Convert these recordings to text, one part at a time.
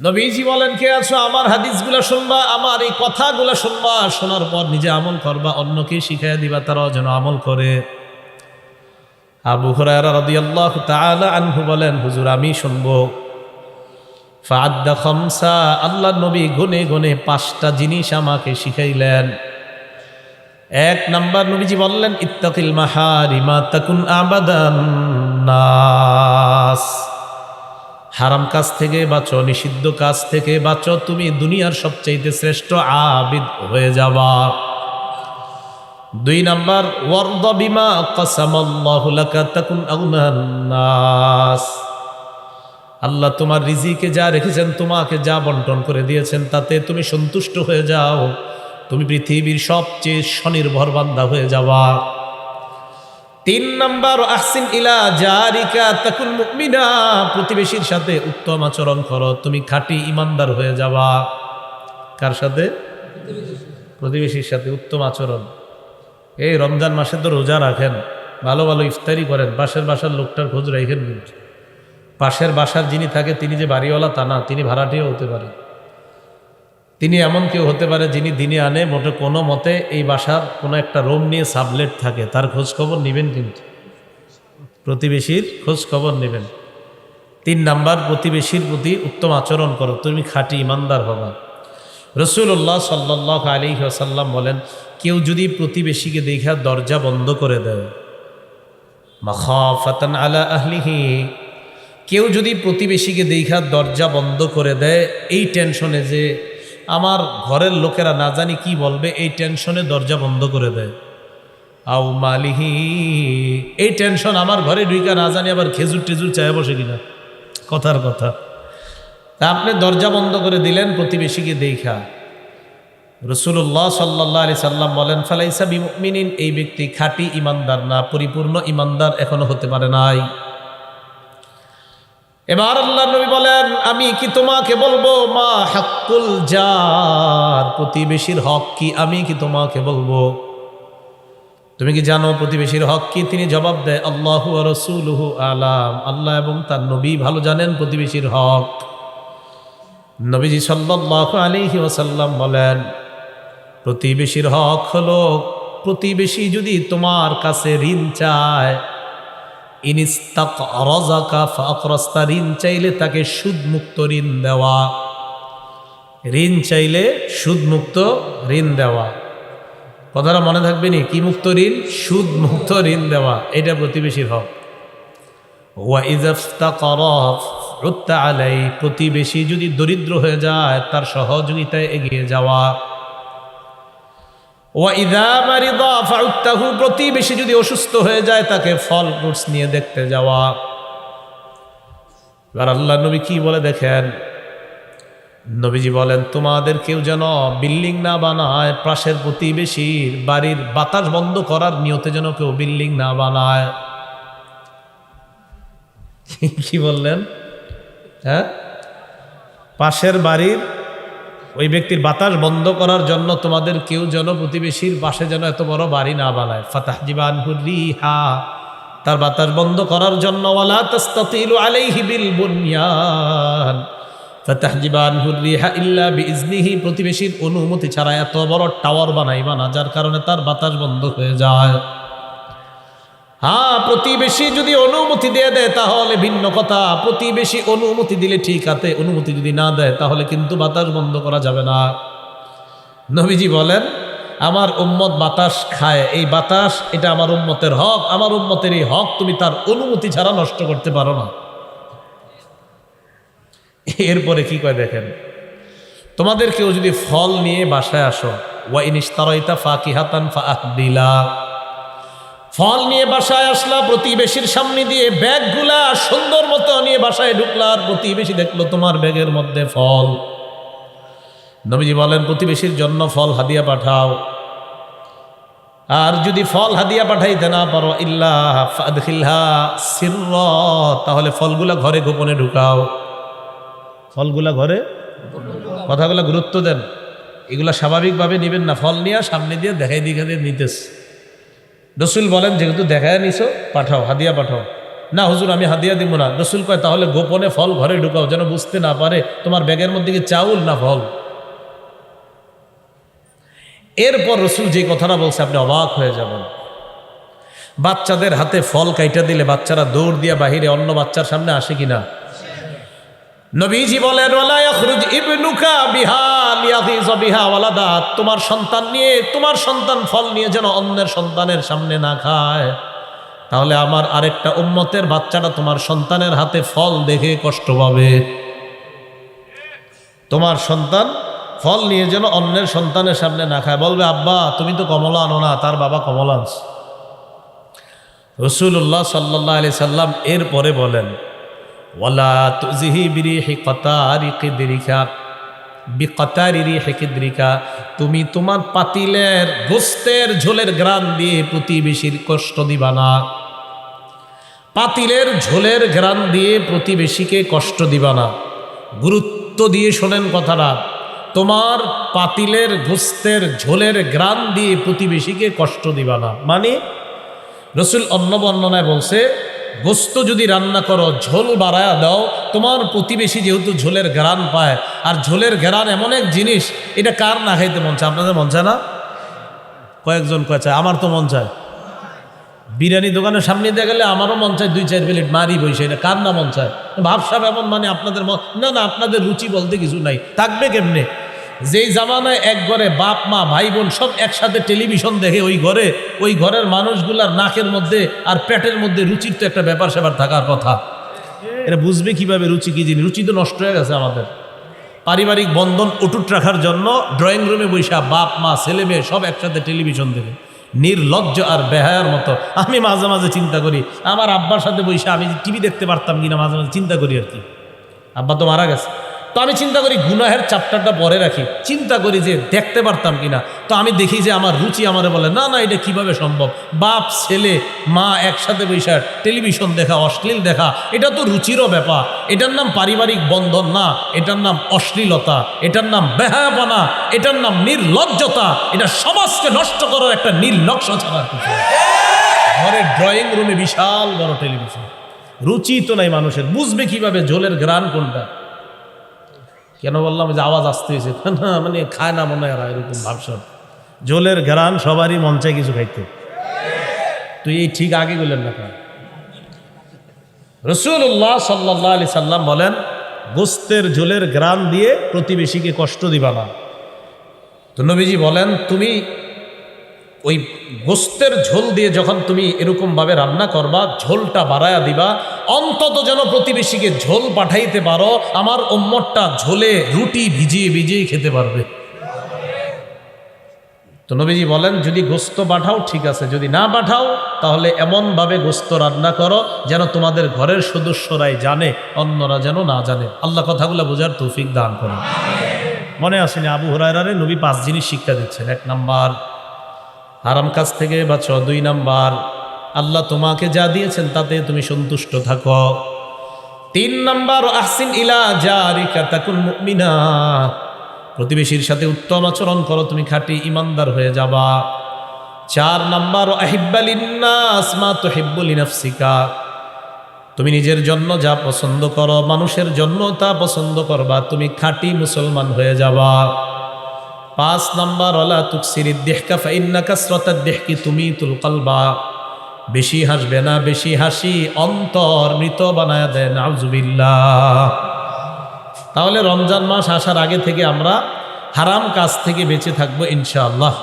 নবীজি বলেন, কে আছো? আমার হাদিসগুলো শুনবা, আমার এই কথাগুলো শুনবা, শোনার পর নিজে আমল করবা, অন্যকে শিখাইয়া দিবা, তারাও যেন আমল করে। আবু আনহু বলেন, হুজুর, আমি শুনব। খমসা, আল্লাহ নবী গুনে গুনে পাঁচটা জিনিস আমাকে শিখাইলেন। এক নাম্বার নবীজি বললেন, ইত্তাকিল মাহারিমা, তাকুন আবাদান নাস। হারাম কাজ থেকে বাঁচো, নিষিদ্ধ কাজ থেকে বাঁচো, তুমি দুনিয়ার সবচাইতে শ্রেষ্ঠ আবিদ হয়ে যাবা। দুই নাম্বার, ওয়ার্দ বিমা আল্লাহ তোমার রিজিকে যা রেখেছেন, তোমাকে যা বন্টন করে দিয়েছেন, তাতে তুমি সন্তুষ্ট হয়ে যাও। তুমি পৃথিবীর সবচেয়ে স্বনির্ভর বান্দা হয়ে যাওয়া তিন নম্বর, আহসিন ইলা জারিকা তাকুল মুমিনা, প্রতিবেশীর সাথে উত্তম আচরণ করো। তুমি খাঁটি ইমানদার হয়ে যাবা। কার সাথে? প্রতিবেশীর সাথে উত্তম আচরণ। এই রমজান মাসে তো রোজা রাখেন, ভালো ভালো ইফতারি করেন, পাশের বাসার লোকটার খোঁজ রাখেন পাশের বাসার যিনি থাকে, তিনি যে বাড়িওয়ালা তা না, তিনি ভাড়াটিও হতে পারে। তিনি এমন কেউ হতে পারে যিনি দিনে আনে, মোটে কোনো মতে এই বাসার কোনো একটা রুম নিয়ে সাবলেট থাকে। তার খোঁজ খবর নেবেন কিন্তু। প্রতিবেশীর খোঁজ খবর নেবেন। তিন নাম্বার, প্রতিবেশীর প্রতি উত্তম আচরণ করো। তুমি খাঁটি ইমানদার হবা। রসুল্লাহ সাল্লাহ আলী আসাল্লাম বলেন, কেউ যদি প্রতিবেশীকে দেখা দরজা বন্ধ করে দেয়, মাখাফাতান আলা আহলিহি, কেউ যদি প্রতিবেশীকে দেখা দরজা বন্ধ করে দেয়, এই টেনশনে যে আমার ঘরের লোকেরা না জানি কি বলবে, এই টেনশনে দরজা বন্ধ করে দেয়। আউ মালিহি, এই টেনশন আমার ঘরে ঢুইকা না জানি আবার খেজুর টেজুর চায় বসে কিনা। কথার কথা। তা আপনি দরজা বন্ধ করে দিলেন, প্রতিবেশীকে দেখা। রসুল্লাহ সাল্লাহ আলি সাল্লাম বলেন, ফালাইসা বিমিনিন এই ব্যক্তি খাঁটি ইমানদার না, পরিপূর্ণ ইমানদার এখনও হতে পারে নাই। এবার আল্লাহ নবী বলেন, আমি কি তোমাকে বলব? মা হাক্কুল যার প্রতিবেশীর হক কি আমি কি তোমাকে বলব? তুমি কি জানো প্রতিবেশীর হক কি? তিনি জবাব দেয়, আল্লাহ রসুলহু আলাম। আল্লাহ এবং তার নবী ভালো জানেন প্রতিবেশীর হক। নবীজি সাল্লাহ আলিহি ওসাল্লাম বলেন, প্রতিবেশীর হক হলো, প্রতিবেশী যদি তোমার কাছে ঋণ চায় ঋণ চাইলে তাকে সুদমুক্ত ঋণ দেওয়া। ঋণ চাইলে সুদমুক্ত ঋণ দেওয়া। কথাটা মনে থাকবে নি? কি মুক্ত ঋণ? সুদ মুক্ত ঋণ দেওয়া। এটা প্রতিবেশীর হক প্রতিবেশী যদি দরিদ্র হয়ে যায়, তার সহযোগিতায় এগিয়ে যাওয়া। প্রতিবেশী যদি অসুস্থ হয়ে যায়, তাকে ফল ফ্রুটস নিয়ে দেখতে যাওয়া। এবার আল্লাহ নবী কি বলে দেখেন? নবীজি বলেন, তোমাদের কেউ যেন বিল্ডিং না বানায়, পাশের প্রতিবেশীর বাড়ির বাতাস বন্ধ করার নিয়তে যেন কেউ বিল্ডিং না বানায়। কি বললেন? হ্যাঁ? পাশের বাড়ির ওই ব্যক্তির বাতাস বন্ধ করার জন্য তোমাদের কেউ যেন প্রতিবেশীর পাশে যেন এত বড় বাড়ি না বানায়। ফাতাহ জীবান হা তার বাতাস বন্ধ করার জন্য বুনিয়ান। হুরিহা ইল্লা প্রতিবেশীর অনুমতি ছাড়া এত বড় টাওয়ার বানাইবা না, যার কারণে তার বাতাস বন্ধ হয়ে যায়। হ্যাঁ প্রতিবেশী যদি অনুমতি দিয়ে দেয়, তাহলে ভিন্ন কথা। প্রতিবেশী অনুমতি দিলে ঠিক আছে, অনুমতি যদি না দেয়, তাহলে কিন্তু বাতাস বন্ধ করা যাবে না। নবীজি বলেন, আমার উম্মত বাতাস খায়। এই বাতাস, এটা আমার উম্মতের হক। আমার উম্মতের এই হক তুমি তার অনুমতি ছাড়া নষ্ট করতে পারো না। এরপরে কি কয় দেখেন, তোমাদের কেউ যদি ফল নিয়ে বাসায় আসো, ওয়াইন ইস্তারাইতা ফাকিহাতান ফাআহদিলা। ফল নিয়ে বাসায় আসলা, প্রতিবেশীর সামনে দিয়ে ব্যাগগুলা সুন্দর মতো নিয়ে বাসায় ঢুকলা, আর প্রতিবেশী দেখল তোমার ব্যাগের মধ্যে ফল। নবীজি বলেন, প্রতিবেশীর জন্য ফল হাদিয়া পাঠাও। আর যদি ফল হাদিয়া পাঠাইতে না পারো ইল্লাহ সির তাহলে ফলগুলা ঘরে গোপনে ঢুকাও। ফলগুলা ঘরে কথাগুলা গুরুত্ব দেন। এগুলা স্বাভাবিকভাবে নেবেন না। ফল নিয়ে সামনে দিয়ে দেখাই দিকে নিতেছে। রসুল বলেন, যেহেতু দেখায় নিছো, পাঠাও, হাদিয়া পাঠাও। না, হুজুর, আমি হাদিয়া দিব না। রসুল কয়, তাহলে গোপনে ফল ঘরে ঢুকাও, যেন বুঝতে না পারে তোমার ব্যাগের মধ্যে কি চাউল না ফল? এরপর রসুল যে কথাটা বলছে, আপনি অবাক হয়ে যাবেন। বাচ্চাদের হাতে ফল কাইটা দিলে বাচ্চারা দৌড় দিয়ে বাহিরে অন্য বাচ্চার সামনে আসে কিনা? নবীজি বলেন তোমার সন্তান নিয়ে, তোমার সন্তান ফল নিয়ে যেন অন্যের সন্তানের সামনে না খায়। তাহলে আমার আরেকটা উম্মতের বাচ্চাটা তোমার সন্তানের হাতে ফল দেখে কষ্ট পাবে। তোমার সন্তান ফল নিয়ে যেন অন্যের সন্তানের সামনে না খায়। বলবে, আব্বা, তুমি তো কমলা আনো না, তার বাবা কমলা আনছে। রসুল্লাহ সাল্লাহ আলি সাল্লাম এরপরে বলেন তুমি তোমার পাতিলের, গোস্তের ঝোলের গ্রান দিয়ে প্রতিবেশীর কষ্ট দিবা না। পাতিলের ঝোলের গ্রান দিয়ে প্রতিবেশীকে কষ্ট দিবা না। গুরুত্ব দিয়ে শোনেন কথাটা, তোমার পাতিলের, গোস্তের ঝোলের গ্রান দিয়ে প্রতিবেশীকে কষ্ট দিবা না। মানে রসুল অন্য বর্ণনায় বলছে গোস্ত যদি রান্না করো, ঝোল বাড়ায়া দাও, তোমার প্রতিবেশী যেহেতু ঝোলের ঘেরান পায়, আর ঝোলের ঘেরান এমন এক জিনিস, এটা কার না খাইতে মন চায়? আপনাদের মন চায় না? কয়েকজন কয়ে চায়? আমার তো মন চায়। বিরিয়ানি দোকানের সামনে দিয়ে গেলে আমারও মন চায়, দুই, চার প্লেট মারি বসে, এটা কার না মন চায়? ভাবসাব এমন মানে আপনাদের মন না না, আপনাদের রুচি বলতে কিছু নাই। থাকবে কেমনে? যেই জামানায় এক ঘরে বাপ, মা, ভাই, বোন সব একসাথে টেলিভিশন দেখে ওই ঘরে, ওই ঘরের মানুষগুলার নাকের মধ্যে আর পেটের মধ্যে রুচির তো একটা ব্যাপার স্যাপার থাকার কথা। এটা বুঝবে কীভাবে রুচি, কি জিনিস? রুচি তো নষ্ট হয়ে গেছে আমাদের। পারিবারিক বন্ধন অটুট রাখার জন্য ড্রয়িং রুমে বৈশা বাপ, মা, ছেলে, মেয়ে সব একসাথে টেলিভিশন দেখে। নির্লজ্জ আর বেহায়ার মতো। আমি মাঝে মাঝে চিন্তা করি, আমার আব্বার সাথে বৈশা আমি টিভি দেখতে পারতাম কিনা মাঝে মাঝে চিন্তা করি আর কি। আব্বা তো মারা গেছে। তো আমি চিন্তা করি গুনাহের চাপ্টারটা পরে রাখি। চিন্তা করি যে দেখতে পারতাম কিনা। তো আমি দেখি যে আমার রুচি আমারে বলে, না না, এটা কীভাবে সম্ভব? বাপ, ছেলে, মা একসাথে বৈশাখ টেলিভিশন দেখা, অশ্লীল দেখা, এটা তো রুচিরও ব্যাপার। এটার নাম পারিবারিক বন্ধন না, এটার নাম অশ্লীলতা, এটার নাম বেহায়াপনা, এটার নাম নির্লজ্জতা। এটা সমাজকে নষ্ট করার একটা নির্লক্ষ ছাড়া আর কিছু। ঘরের ড্রয়িং রুমে বিশাল বড় টেলিভিশন। রুচি তো নাই মানুষের। বুঝবে কীভাবে ঝোলের গ্রান কোনটা? কেন বললাম? যে আওয়াজ আসতে হয়েছে। না মানে খায় না মনে হয় এরকম ভাবসব জলের ঘেরান সবারই মন চায় কিছু খাইতে। তুই এই ঠিক আগে গেলেন না কেন? রসুল্লাহ সাল্লাহ আলি সাল্লাম বলেন, গোস্তের ঝোলের গ্রান দিয়ে প্রতিবেশীকে কষ্ট দিবা না। তো নবীজি বলেন, তুমি ওই গোস্তের ঝোল দিয়ে যখন তুমি এরকমভাবে রান্না করবা, ঝোলটা বাড়ায়া দিবা অন্তত যেন প্রতিবেশীকে ঝোল পাঠাইতে পারো, আমার ওম্মরটা ঝোলে রুটি ভিজিয়ে ভিজিয়ে খেতে পারবে। তো নবীজি বলেন, যদি গোস্ত পাঠাও, ঠিক আছে। যদি না পাঠাও, তাহলে এমনভাবে গোস্ত রান্না করো যেন তোমাদের ঘরের সদস্যরাই জানে, অন্যরা যেন না জানে। আল্লাহ কথাগুলো বোঝার তৌফিক দান করেন। মনে আসেনি আবু হরাইরারে নবী পাঁচ জিনিস শিক্ষা দিচ্ছেন। এক নাম্বার, হারাম কাছ থেকে বাঁচো। দুই নাম্বার আল্লাহ তোমাকে যা দিয়েছেন তাতে তুমি সন্তুষ্ট থাকো। তিন নাম্বার, আহসিন ইলা জারিকা তাকুন মুমিনা। প্রতিবেশীর সাথে উত্তম আচরণ করো, তুমি খাঁটি ইমানদার হয়ে যাবা। চার নাম্বার আহিব্বালিন্নাস মা তুহিব্বুলি নাফসিকা তুমি নিজের জন্য যা পছন্দ করো, মানুষের জন্য তা পছন্দ করবা, তুমি খাঁটি মুসলমান হয়ে যাবা। পাঁচ নাম্বার ওলা তুকসির দেহকা, ফাইন্না কাসরতার দেহকি তুমি তুল কলবা। বেশি হাসবে না, বেশি হাসি অন্তর মৃত বানায় দেয়, নাউজুবিল্লাহ। তাহলে রমজান মাস আসার আগে থেকে আমরা হারাম কাজ থেকে বেঁচে থাকব ইনশাআল্লাহ।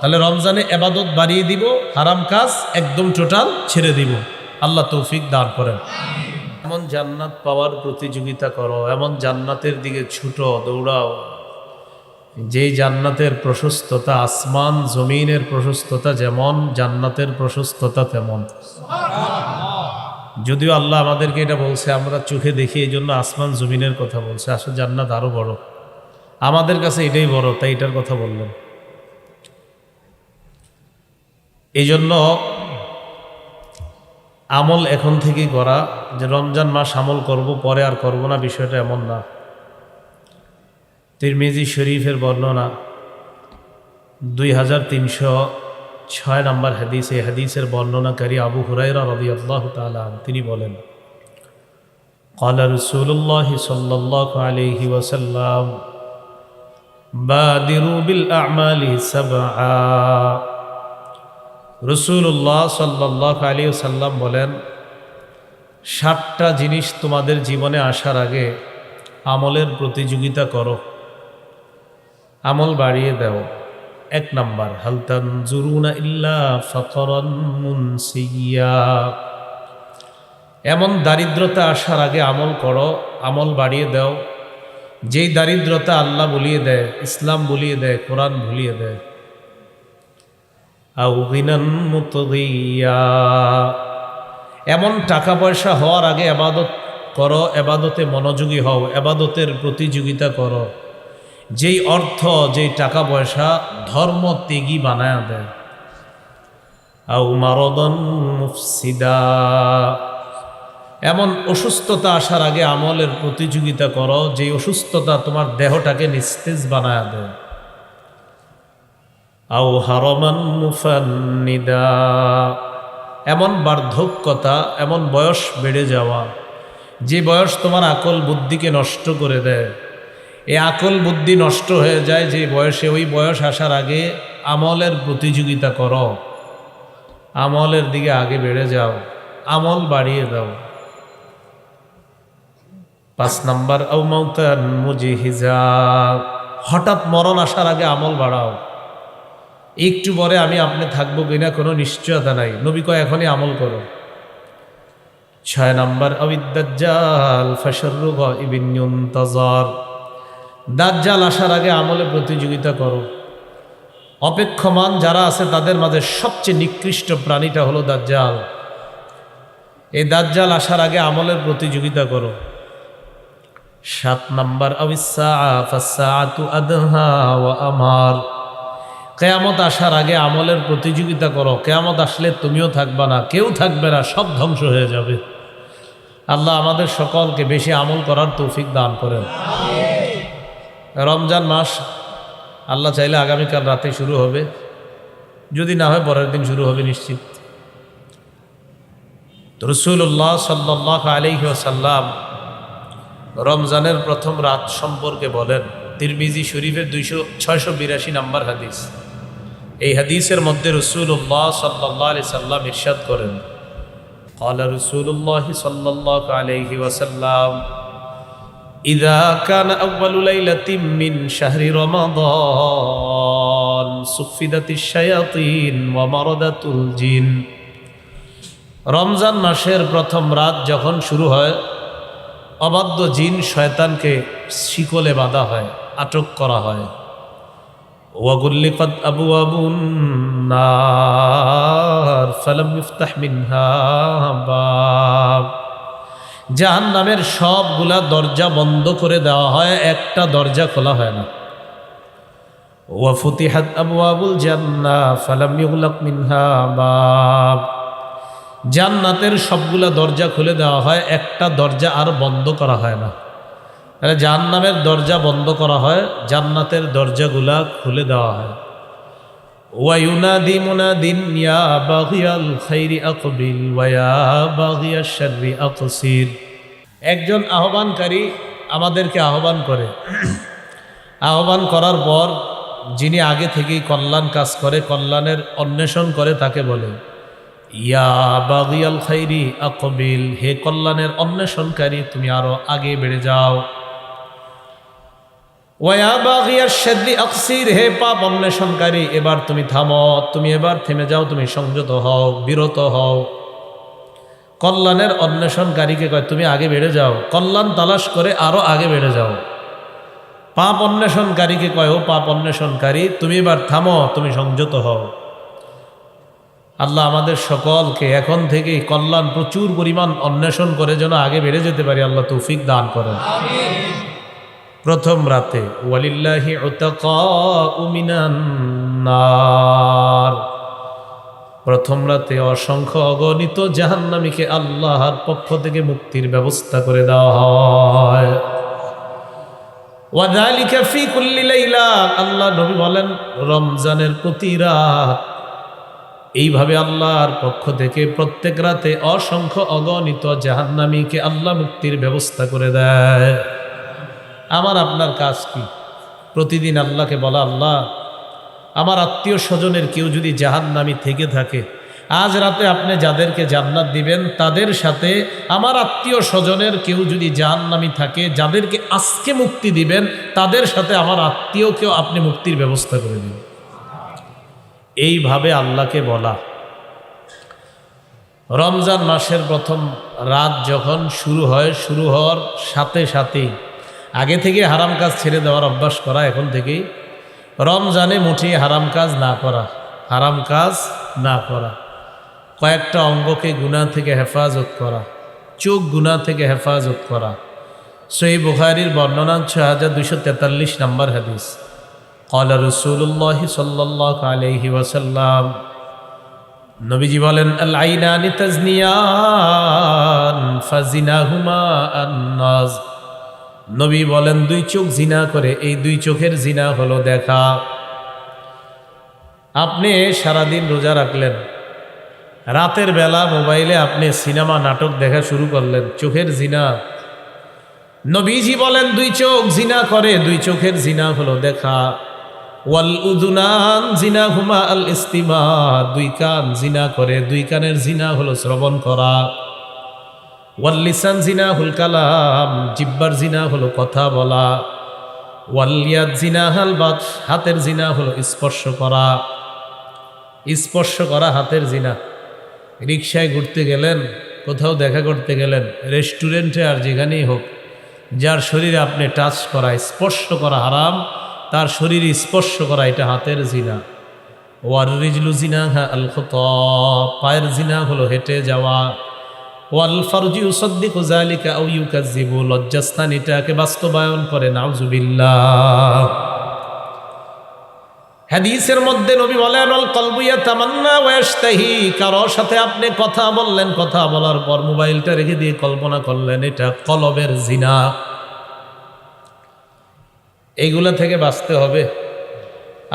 তাহলে রমজানে এবাদত বাড়িয়ে দিব, হারাম কাজ একদম টোটাল ছেড়ে দিব। আল্লাহ তৌফিক দান করেন। এমন জান্নাত পাওয়ার প্রতিযোগিতা করো, এমন জান্নাতের দিকে ছুটো, দৌড়াও। যেই জান্নাতের প্রশস্ততা, আসমান জমিনের প্রশস্ততা যেমন, জান্নাতের প্রশস্ততা তেমন। যদিও আল্লাহ আমাদেরকে এটা বলছে, আমরা চোখে দেখি এই জন্য আসমান জমিনের কথা বলছে। আসলে জান্নাত আরও বড়। আমাদের কাছে এটাই বড়, তাই এটার কথা বললাম। এই জন্য আমল এখন থেকেই করা, যে রমজান মাস আমল করব, পরে আর করব না, বিষয়টা এমন না। তিরমিজি শরীফের বর্ণনা দুই হাজার তিনশো ছয় নম্বর হাদিস এই হাদিসের বর্ণনাকারী আবু হুরাইরা রবি আল্লাহ তালাম তিনি বলেন قال رسول الله صلى الله عليه وسلم بادروا بالأعمال سبعا রসুল্লাহ সাল্লাহ আলী সাল্লাম বলেন ষাটটা জিনিস তোমাদের জীবনে আসার আগে আমলের প্রতিযোগিতা করো আমল বাড়িয়ে দাও। এক নাম্বার হালতান জুরুনা ইল্লা ফকরন এমন দারিদ্রতা আসার আগে আমল করো, আমল বাড়িয়ে দাও। যেই দারিদ্রতা আল্লাহ বলিয়ে দেয়, ইসলাম বলিয়ে দেয়, কোরআন ভুলিয়ে দেয়। এমন টাকা পয়সা হওয়ার আগে আবাদত করো এবাদতে মনোযোগী হও এবাদতের প্রতিযোগিতা করো। যেই অর্থ, যেই টাকা পয়সা ধর্ম ত্যাগী বানায় দেয়। আউ মারদন মুফসিদা। এমন অসুস্থতা আসার আগে আমলের প্রতিযোগিতা করো, যেই অসুস্থতা তোমার দেহটাকে নিস্তেজ বানায় দেয়। আউ হারমান মুফান্নিদা। এমন বার্ধক্যতা, এমন বয়স বেড়ে যাওয়া, যে বয়স তোমার আকল বুদ্ধিকে নষ্ট করে দেয়। এই আকল বুদ্ধি নষ্ট হয়ে যায় যে বয়সে ওই বয়স আসার আগে আমলের প্রতিযোগিতা করো। আমলের দিকে আগে বেড়ে যাও, আমল বাড়িয়ে দাও। পাঁচ নাম্বার মুজিহিজা। হঠাৎ মরণ আসার আগে আমল বাড়াও। একটু পরে আমি আপনি থাকব কিনা কোনো নিশ্চয়তা নাই। নবী কয়, এখনই আমল করো। ছয় নম্বর অবিদ্যাজ্জাল ফসরুগ ইবিন্যন্তজর দাজ্জাল আসার আগে আমলে প্রতিযোগিতা করো। অপেক্ষমান যারা আছে তাদের মাঝে সবচেয়ে নিকৃষ্ট প্রাণীটা হলো দাজ্জাল। এই দাজ্জাল আসার আগে আমলের প্রতিযোগিতা করো। সাত নম্বর আমার। কেয়ামত আসার আগে আমলের প্রতিযোগিতা করো। কেয়ামত আসলে তুমিও থাকবা না, কেউ থাকবে না, সব ধ্বংস হয়ে যাবে। আল্লাহ আমাদের সকলকে বেশি আমল করার তৌফিক দান করেন। রমজান মাস আল্লাহ চাইলে আগামীকাল রাতে শুরু হবে যদি না হয় পরের দিন শুরু হবে নিশ্চিত রসুল্লাহ সাল্লাহ আলহি সাল্লাম রমজানের প্রথম রাত সম্পর্কে বলেন তিরমিজি শরীফের দুইশো ছয়শো বিরাশি নাম্বার হাদিস এই হাদিসের মধ্যে রসুল্লাহ সাল্লাহ আলি সাল্লাম ইরশাদ করেন قال رسول الله صلى الله عليه وسلم ইদা কান আউ্বালুলাইলাতিম শাহরি রমাদান, সুফিদাতি শায়াতিন ওয়া জিন। রমজান মাসের প্রথম রাত যখন শুরু হয়, অবাধ্য জিন শয়তানকে শিকলে বাঁধা হয়, আটক করা হয়। ওয়াগুল্লিকত আবু আবুন বাব। জাহান নামের সবগুলা দরজা বন্ধ করে দেওয়া হয়, একটা দরজা খোলা হয় না। ওয়াফুতিহাত আবু আবুল জান্না ফালাম ইউগলাক মিনহা বাব। জান্নাতের সবগুলা দরজা খুলে দেওয়া হয়, একটা দরজা আর বন্ধ করা হয় না। তাহলে জাহান্নামের দরজা বন্ধ করা হয়, জান্নাতের দরজাগুলা খুলে দেওয়া হয়। ওয়ায়ুনাদি মুনাদিন ইয়া বাগিয়াল খাইরি আকবিল ওয়া বাগিয়া শাররি আকসির একজন আহ্বানকারী আমাদেরকে আহ্বান করে। আহ্বান করার পর যিনি আগে থেকেই কল্যাণ কাজ করে, কল্যাণের অন্বেষণ করে তাকে বলে, ইয়া বাগিয়াল খাইরি আকবিল, হে কল্যাণের অন্বেষণকারী, তুমি আরও আগে বেড়ে যাও। পাপ অন্বেষণকারী, এবার তুমি থামো, তুমি এবার থেমে যাও, তুমি সংযত হও, বিরত হও। কল্যাণের অন্বেষণকারীকে কয়, তুমি আগে বেড়ে যাও। কল্যাণ তালাশ করে আরও আগে বেড়ে যাও। পাপ অন্বেষণকারীকে কয়, ও পাপ অন্বেষণকারী, তুমি এবার থামো, তুমি সংযত হও। আল্লাহ আমাদের সকলকে এখন থেকেই কল্যাণ প্রচুর পরিমাণ অন্বেষণ করে যেন আগে বেড়ে যেতে পারি। আল্লাহ তৌফিক দান করেন। প্রথম রাতে, ওয়ালিল্লাহি উমিনান্নার প্রথম রাতে অসংখ্য অগণিত জাহান্নামীকে আল্লাহর পক্ষ থেকে মুক্তির ব্যবস্থা করে দেওয়া হয়। ফি আল্লাহ নবী বলেন, রমজানের প্রতি রাত। এইভাবে আল্লাহর পক্ষ থেকে প্রত্যেক রাতে অসংখ্য অগণিত জাহান্নামীকে আল্লাহ মুক্তির ব্যবস্থা করে দেয়। আমার আপনার কাজ কি? প্রতিদিন আল্লাহকে বলা, আল্লাহ, আমার আত্মীয় স্বজনের কেউ যদি জাহান্নামী থেকে থাকে, আজ রাতে আপনি যাদেরকে জান্নাত দিবেন, তাদের সাথে আমার আত্মীয় স্বজনের কেউ যদি জাহান্নামী থাকে, যাদেরকে আজকে মুক্তি দিবেন, তাদের সাথে আমার আত্মীয়কেও আপনি মুক্তির ব্যবস্থা করে দিবেন। এইভাবে আল্লাহকে বলা। রমজান মাসের প্রথম রাত যখন শুরু হয়, শুরু হওয়ার সাথে সাথেই আগে থেকে হারাম কাজ ছেড়ে দেওয়ার অভ্যাস করা, এখন থেকেই রমজানে মুঠে হারাম কাজ না করা, হারাম কাজ না করা। কয়েকটা অঙ্গকে গুণা থেকে হেফাজত করা, চোখ গুণা থেকে হেফাজত করা। সই বুখারির বর্ণনা ছ হাজার দুশো তেতাল্লিশ নম্বর হাদিস। কলা রসুল্লাহ সাল্লাহ আলহি ওয়াসাল্লাম, নবীজি বলেন আল্লাইনানি ফাজিনা হুমা আন্নাজ। নবী বলেন, দুই চোখ জিনা করে, এই দুই চোখের জিনা হলো দেখা। আপনি সারাদিন রোজা রাখলেন, রাতের বেলা মোবাইলে আপনি সিনেমা, নাটক দেখা শুরু করলেন, চোখের জিনা। নবীজি বলেন, দুই চোখ জিনা করে, দুই চোখের জিনা হলো দেখা। ওয়াল উদুনান জিনা হুমা আল ইস্তিমা, দুই কান জিনা করে, দুই কানের জিনা হলো শ্রবণ করা। ওয়াল লিসান জিনা হুল কালাম, জিব্বার জিনা হলো কথা বলা। ওয়ালিয়াদ জিনা হাল বাদ হাতের জিনা হলো স্পর্শ করা। স্পর্শ করা হাতের জিনা। রিক্সায় ঘুরতে গেলেন, কোথাও দেখা করতে গেলেন, রেস্টুরেন্টে আর যেখানেই হোক, যার শরীরে আপনি টাচ করা, স্পর্শ করা হারাম, তার শরীর স্পর্শ করা এটা হাতের জিনা। ওয়ার রিজলু জিনা হ্যাঁ আল পায়ের জিনা হলো হেঁটে যাওয়া। ওয়াল ফারজি উসদ্দিক জালিকা আউ ইউকাজিবু লজ্জাস্থান এটাকে বাস্তবায়ন করে, নাউজুবিল্লাহ। হাদিসের মধ্যে নবী বলেন অল কলবুয়া তামান্না ওয়াস্তাহি কারোর সাথে আপনি কথা বললেন, কথা বলার পর মোবাইলটা রেখে দিয়ে কল্পনা করলেন, এটা কলবের জিনা। এইগুলা থেকে বাঁচতে হবে।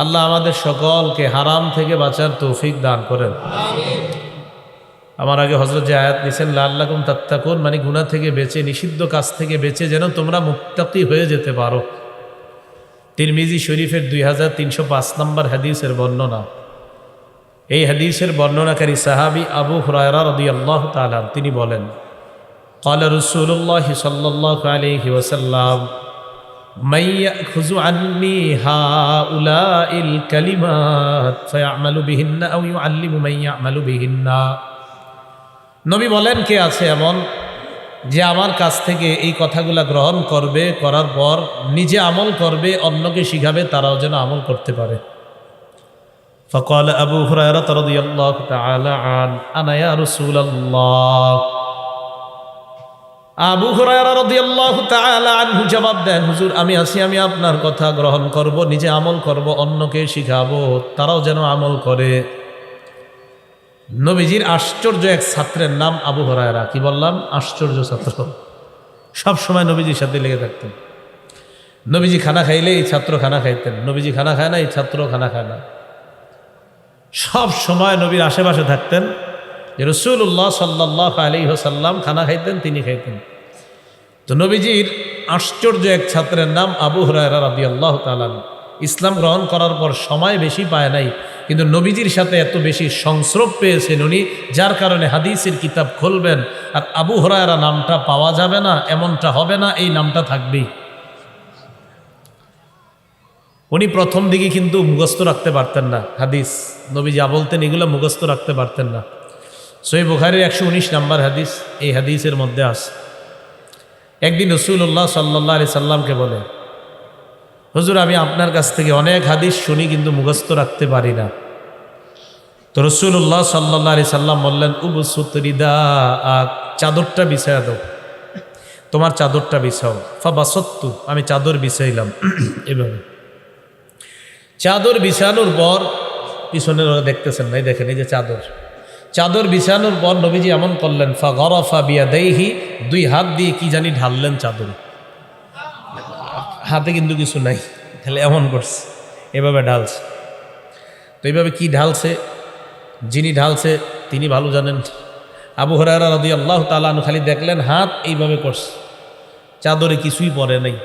আল্লাহ আমাদের সকলকে হারাম থেকে বাঁচার তৌফিক দান করেন। আমার আগে হজরত যে আয়াত নিছেন লাল্লাকুম তাত্তাকুন মানে গুণা থেকে বেঁচে নিষিদ্ধ কাজ থেকে বেঁচে যেন তোমরা মুক্তাকি হয়ে যেতে পারো তিরমিজি শরীফের দুই হাজার তিনশো পাঁচ নম্বর হাদিসের বর্ণনা এই হাদিসের বর্ণনাকারী সাহাবি আবু হুরায়রা রদি আল্লাহ তালাম তিনি বলেন قال رسول الله صلى الله عليه وسلم من يأخذ عني هؤلاء الكلمات فيعمل بهن أو يعلم من يعمل بهن নবী বলেন, কে আছে এমন যে আমার কাছ থেকে এই কথাগুলা গ্রহণ করবে, করার পর নিজে আমল করবে, অন্যকে শিখাবে, তারাও যেন আমল করতে পারে? ফকল আবু হুরায়রা রাদিয়াল্লাহু তাআলা আন, আনা ইয়া রাসূলুল্লাহ। আবু হুরায়রা রাদিয়াল্লাহু তাআলা আনহু জবাব দেন আমি আছি, আমি আপনার কথা গ্রহণ করব, নিজে আমল করব, অন্যকে শিখাবো, তারাও যেন আমল করে। নবীজির আশ্চর্য এক ছাত্রের নাম আবু হরায়রা। কি বললাম? আশ্চর্য ছাত্র। সব সময় নবীজির সাথে লেগে থাকতেন। নবীজি খানা খাইলে এই ছাত্র খানা খাইতেন। নবীজি খানা খায় না, এই ছাত্র খানা খায় না। সব সময় নবীর আশেপাশে থাকতেন। রসুল্লাহ সাল্লাহ আলী হোসাল্লাম খানা খাইতেন, তিনি খাইতেন। তো নবীজির আশ্চর্য এক ছাত্রের নাম আবু হরায়রা রাবি আল্লাহ তালান ইসলাম গ্রহণ করার পর সময় বেশি পায় নাই। কিন্তু নবীজির সাথে এত বেশি সংস্রব পেয়েছেন উনি, যার কারণে হাদিসের কিতাব খুলবেন আর আবু হরায়রা নামটা পাওয়া যাবে না, এমনটা হবে না, এই নামটা থাকবেই। উনি প্রথম দিকে কিন্তু মুখস্থ রাখতে পারতেন না হাদিস। নবী যা বলতেন এগুলো মুখস্থ রাখতে পারতেন না। সই বুখারির একশো উনিশ নাম্বার হাদিস, এই হাদিসের মধ্যে আস একদিন রসুল্লাহ সাল্লাহ আলি সাল্লামকে বলে হুজুর, আমি আপনার কাছ থেকে অনেক হাদিস শুনি কিন্তু মুখস্থ রাখতে পারি না। তো রসুল্লাহ সাল্লাহ আলি সাল্লাম বললেন উবসুতরিদা চাদরটা বিছায়া দাও। তোমার চাদরটা বিছাও। ফা বাসত্তু আমি চাদর বিছাইলাম। এভাবে। চাদর বিছানোর পর, পিছনে দেখতেছেন নাই দেখেন, এই যে চাদর। চাদর বিছানোর পর নবীজি এমন করলেন ফা গরফা বিয়া দেহি দুই হাত দিয়ে কি জানি ঢাললেন চাদরে। হাতে কিন্তু কিছু নাই তাহলে এমন করছে, এভাবে ঢালছে। তো এইভাবে কি ঢালছে? যিনি ঢালছে, তিনি ভালো জানেন। আবু হরারা রদি আল্লাহ তালানু খালি দেখলেন, হাত এইভাবে করছে, চাদরে কিছুই পরে নাই।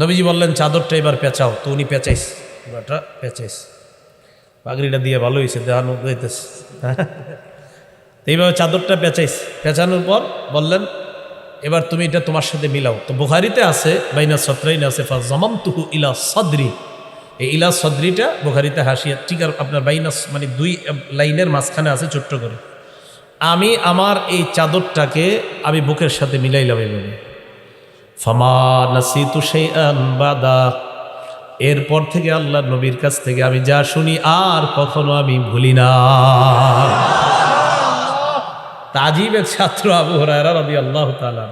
নবীজি বললেন, চাদরটা এবার পেঁচাও। তো উনি পেঁচাইস এবারটা পেঁচাইস পাগড়িটা দিয়ে ভালো হয়েছে দেখানো যাইতেছে এইভাবে চাদরটা পেঁচাইস পেঁচানোর পর বললেন এবার তুমি এটা তোমার সাথে মিলাও। তো বুখারিতে আছে, বাইনা সত্রাইন আছে ফা জমাম তুহু ইলা সদরি। এই ইলা সদরিটা বুখারিতে হাসিয়া ঠিক আর আপনার বাইনাস মানে দুই লাইনের মাঝখানে আছে ছোট্ট করে। আমি আমার এই চাদরটাকে আমি বুকের সাথে মিলাইলাম এইভাবে ফামা নাসিতু শাইআন বাদা। এরপর থেকে আল্লাহ নবীর কাছ থেকে আমি যা শুনি আর কখনো আমি ভুলি না। তাজিবের ছাত্র আবু হরায়রা রবি আল্লাহ তালা